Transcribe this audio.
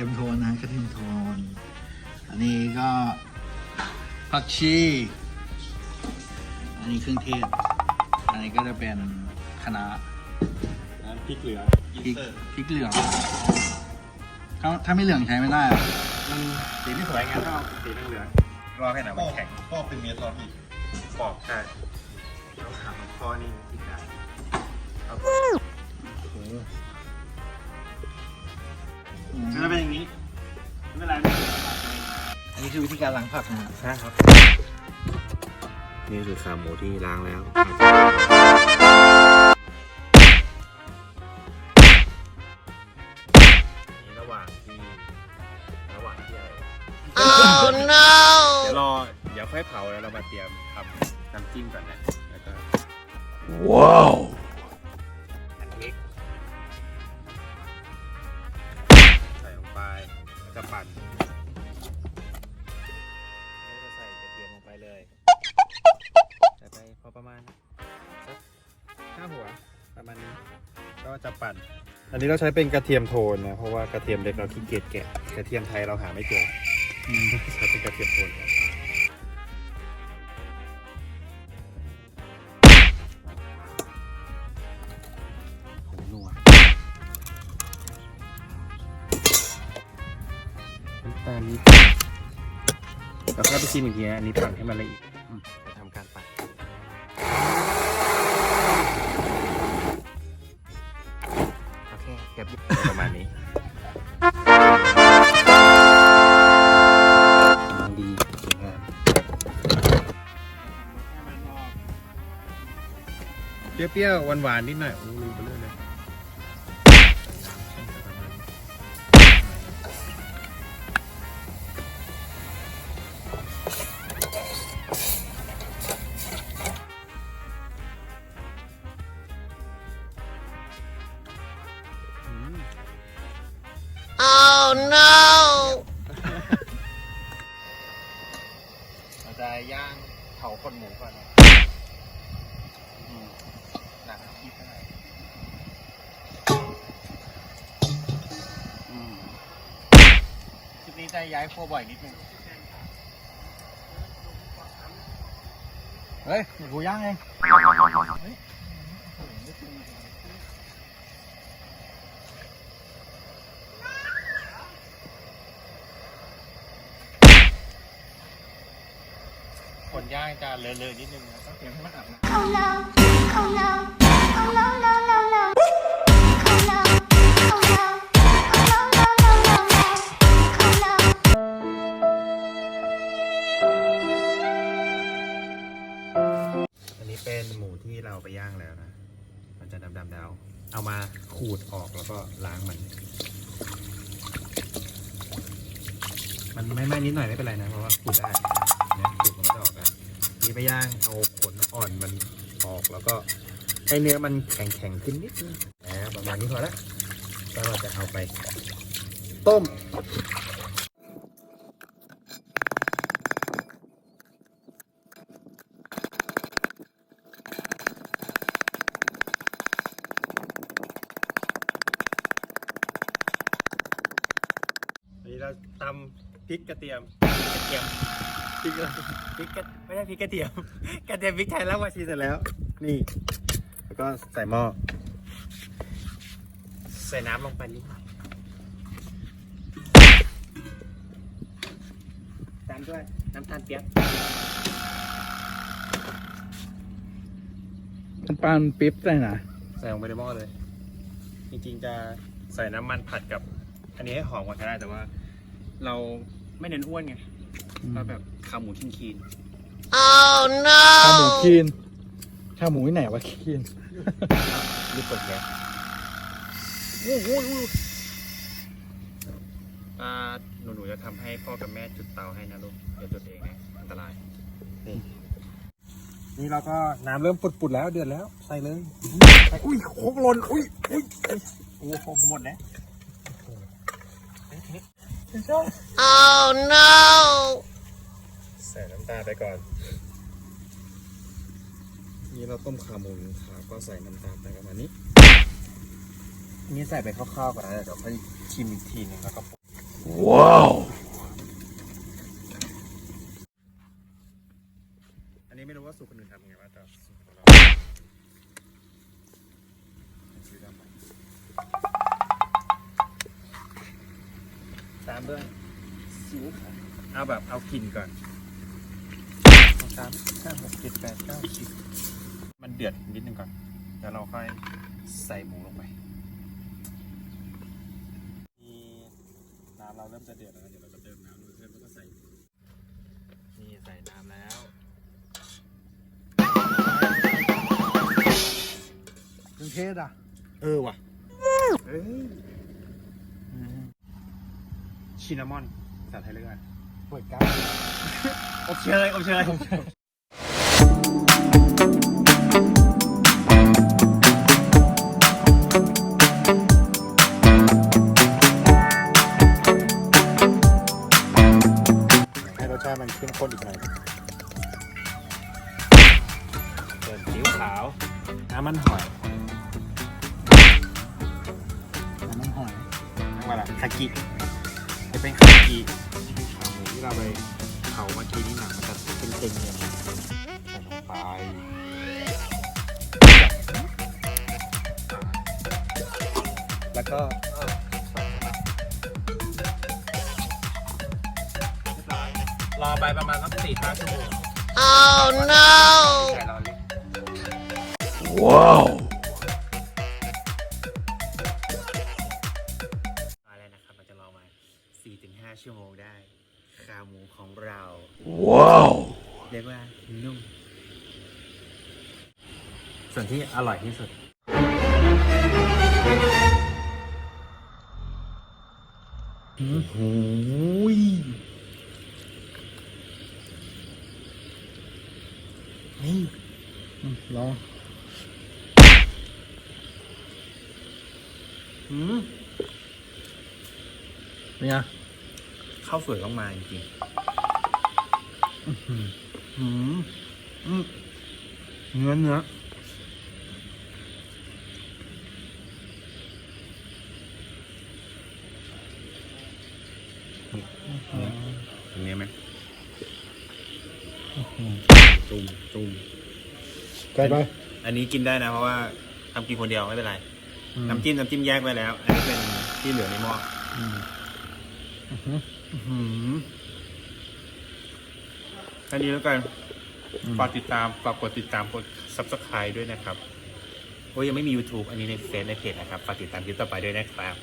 ทียมโทนนะกระเทียมโทน อันนี้ก็ผักชี อันนี้เครื่องเทศ อันนี้ก็จะเป็นคะน้าน้ำพริกเหลืองพริกพริกเหลืองถ้าถ้าไม่เหลืองใช้ไม่ได้อะมันสีที่สวยงามต้องเอาสีเหลืองรอให้หนังมันแข็งก็เป็นเมตรซอสอีกปอกใช่แล้วขามันคอนี่วิธีการครับ นนี้คือวิธีการล้างผักนะฮะใช่ครับ นี่คือขาหมูที่ล้างแล้ว นี่ระหว่างที่ระหว่างที่อะไร Oh no! เดี๋ยวรอ เดี๋ยวค่อยเผาแล้วเรามาเตรียมทำน้ำจิ้มก่อนนะแล้วก็ ว้าว ประมาณนี้ก็จะปั่น อันนี้เราใช้เป็นกระเทียมโทนนะ เพราะว่ากระเทียมเล็กเราขี้เกียจแกะ กระเทียมไทยเราหาไม่เจออใช้เป็นกระเทียมโทนครับผงนัวน้ำตาลนิดแล้วก็ไปชิมอีกทีนะอันนี้ปั่นให้มันละเอียด คเก็บประมาณนี้ดีสวยงามเปรี้ยวๆหวานๆนิดหน่อยโอ้ลืมไปเรื่อยเลย no! เราจะย่างเผาคนหมูก่อนนะอืมหนักคิดเท่าไหร่อืมคลิปนี้จะย้ายครัวบ่อยนิดนึง เฮ้ยเดี๋ยวกูย่างเอง เฮ้ย คนย่างจะเลอะๆนิดนึงนะต้องเตรียมให้มันอับนะ Oh no, oh no, oh no, no, no, no. Oh no, oh no, oh no, no, no, no, no. Oh no. อันนี้เป็นหมูที่เราไปย่างแล้วนะ มันจะดำๆดาวเอามาขูดออกแล้วก็ล้างมัน มันไม่ไหม้นิดหน่อยไม่เป็นไรนะ เพราะว่าขูดได้นะขูด ไปย่างเอาขนอ่อนมันออกแล้วก็ให้เนื้อมันแข็งๆขึ้นนิดนึงนะประมาณนี้พอละก็เราจะเอาไป ต้ม นี่เราตำพริกกระเทียมกระเทียม พริกกระพริกกระไม่ใช่พริกกระเทียมกระเทียมพริกไทยแล้วมาชีเสร็จแล้ว นี่ แล้วก็ใส่หม้อใส่น้ำลงไปนิดหน่อยตามด้วยน้ำตาลเปี๊ยกน้ำปลาปิ๊บใส่นะใส่ลงไปในหม้อเลย จริงๆจะใส่น้ำมันผัดกับ อันนี้ให้หอมกว่าก็ได้แต่ว่า เราไม่เน้นอ้วนไง เราแบบขาหมูชินคีน Oh ข้าวหมู no! คีนข้าวหมูที่ไหนวะคีนรีบเปิดแก๊สอ่าหนูหนูๆจะทำให้พ่อกับแม่จุดเตาให้นะลูกอย่าจุดเองนะอันตรายนี่นี่เราก็น้ำเริ่มปุดๆแล้วเดือดแล้ว ใส่เลยใส่อุ้ยโคกหล่นอุ้ยอุ้ยโอ้โหหมดแล้ว Oh no! ใส่น้ำตาลไปก่อน นี่เราต้มขาหมูขาก็ใส่น้ำตาลไปประมาณนี้ นี่ใส่ไปคร่าวๆก่อนนะเดี๋ยวค่อยชิมอีกทีหนึงแล้วก็อันนี้ไม่รู้ว่าสูตรคนอื่นทำยังไงบ้างแต่สูตรของเราซื้อได้ไหมตามด้วยซีอิ๊วขาวเอาแบบเอากลิ่นก่อน สองสามห้าหกเจ็ดแปดเก้าสิบมันเดือดนิดนึงก่อนแล้วเราค่อยใส่หมูลงไปมีน้ำเราเริ่มจะเดือดแล้วนะเดี๋ยวเราจะเติมน้ำลงเพิ่มแล้วก็ใส่นี่ใส่น้ำแล้วเครื่องเทศอะ เออว่ะเอ้ยชินนามอนภาษาไทยเรียกว่า เปิดก้าอบเชยอบเชยให้รสชาติมันเข้มข้นอีกหน่อยเติมซีอิ๊วขาว น้ำมันหอยน้ำมันหอยน้ำมันอะไรคากิจะเป็นคากิขาหมู ที่เราไปเผาเมื่อกี้นี่หนังมันจะเป็นเต็งๆเนี่ยใส่ลงไปแล้วก็รอไปประมาณสักสี่ห้าชั่วโมง Oh no! ใช่รอเล็กมาแล้วนะครับเราจะรอมา4-5 ชั่วโมงได้ ขาหมูของเรา ว้าวเรียกว่านุ่ม ส่วนที่อร่อยที่สุด โอ้โหยอืมลองอืมเป็นไง ข้าวสวยต้องมาจริงๆอื้อหืออืมอืมเนื้อเนื้อเนื้อไหมจุ่มจุ่มใกล้ไป อันนี้กินได้นะ เพราะว่าทำกินคนเดียวไม่เป็นไร น้ำจิ้มน้ำจิ้มแยกไว้แล้ว อันนี้เป็นที่เหลือในหม้อ ออื้อหือแค่นี้แล้วกัน ฝากติดตาม ฝากกดติดตาม กด subscribe ด้วยนะครับ โอ้ยยังไม่มี YouTube อันนี้ในเฟซในเพจนะครับ ฝากติดตามคลิปต่อไปด้วยนะครับ